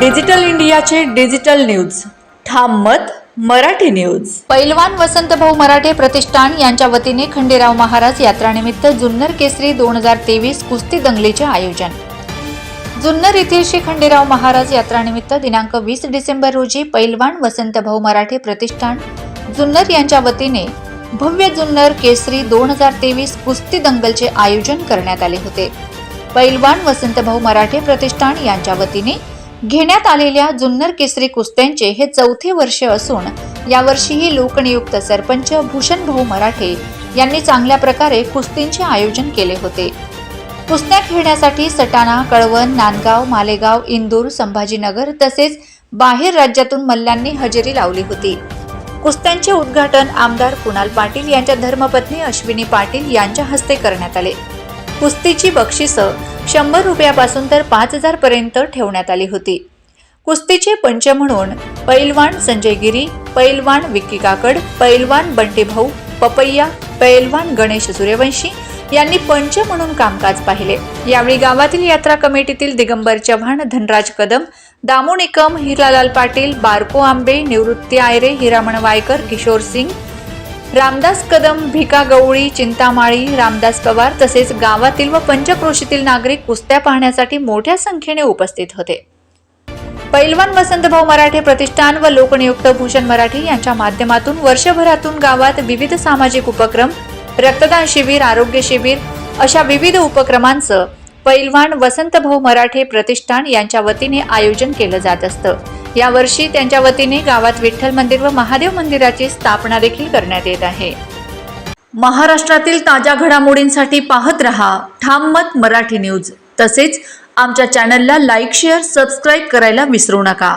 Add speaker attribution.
Speaker 1: Digital इंडियाचे digital news. ठाम मत मराठी न्यूज.
Speaker 2: पैलवान वसंतभाऊ मराठे प्रतिष्ठान यांच्या वतीने खंडेराव महाराज यात्रानिमित्त जुन्नर केसरी दोन हजार तेवीस कुस्ती दंगलीचे आयोजन. जुन्नर येथील श्री खंडेराव महाराज यात्रानिमित्त दिनांक वीस डिसेंबर रोजी पैलवान वसंतभाऊ मराठे प्रतिष्ठान जुन्नर यांच्या वतीने भव्य जुन्नर केसरी दोन हजार तेवीस कुस्ती दंगलचे आयोजन करण्यात आले होते. पैलवान वसंतभाऊ मराठे प्रतिष्ठान यांच्या वतीने घेण्यात आलेल्या जुन्नर केसरी कुस्त्यांचे हे चौथे वर्ष असून यावर्षीही लोकनियुक्त सरपंच भूषण भाऊ मराठे यांनी चांगल्या प्रकारे कुस्तींचे आयोजन केले होते. कुस्त्या खेळण्यासाठी सटाणा कळवण नांदगाव मालेगाव इंदूर संभाजीनगर तसेच बाहेर राज्यातून मल्ल्यांनी हजेरी लावली होती. कुस्त्यांचे उद्घाटन आमदार कुणाल पाटील यांच्या धर्मपत्नी अश्विनी पाटील यांच्या हस्ते करण्यात आले. कुस्तीची बक्षिसं शंभर रुपयापासून तर पाच हजार पर्यंत ठेवण्यात आली होती. कुस्तीचे पंच म्हणून पैलवान संजय गिरी पैलवान विक्की काकड पैलवान बंटी भाऊ पपैया पैलवान गणेश सूर्यवंशी यांनी पंच म्हणून कामकाज पाहिले. यावेळी गावातील यात्रा कमिटीतील दिगंबर चव्हाण धनराज कदम दामू निकम हिरालाल पाटील बारको आंबे निवृत्ती आयरे हिरामण वायकर किशोर सिंग रामदास कदम भिका गवळी चिंतामाळी रामदास पवार तसेच गावातील व पंचक्रोशीतील नागरिक कुस्त्या पाहण्यासाठी मोठ्या संख्येने उपस्थित होते. पैलवान वसंतभाऊ मराठे प्रतिष्ठान व लोकनियुक्त भूषण मराठे यांच्या माध्यमातून वर्षभरातून गावात विविध सामाजिक उपक्रम रक्तदान शिबिर आरोग्य शिबिर अशा विविध उपक्रमांचं पैलवान वसंतभाऊ मराठे प्रतिष्ठान यांच्या वतीने आयोजन केलं जात असतं. यावर्षी त्यांच्या वतीने गावात विठ्ठल मंदिर व महादेव मंदिराची स्थापना देखील करण्यात येत आहे.
Speaker 1: महाराष्ट्रातील ताज्या घडामोडींसाठी पाहत रहा ठाम मत मराठी न्यूज. तसेच आमच्या चॅनलला लाईक शेअर सबस्क्राईब करायला विसरू नका.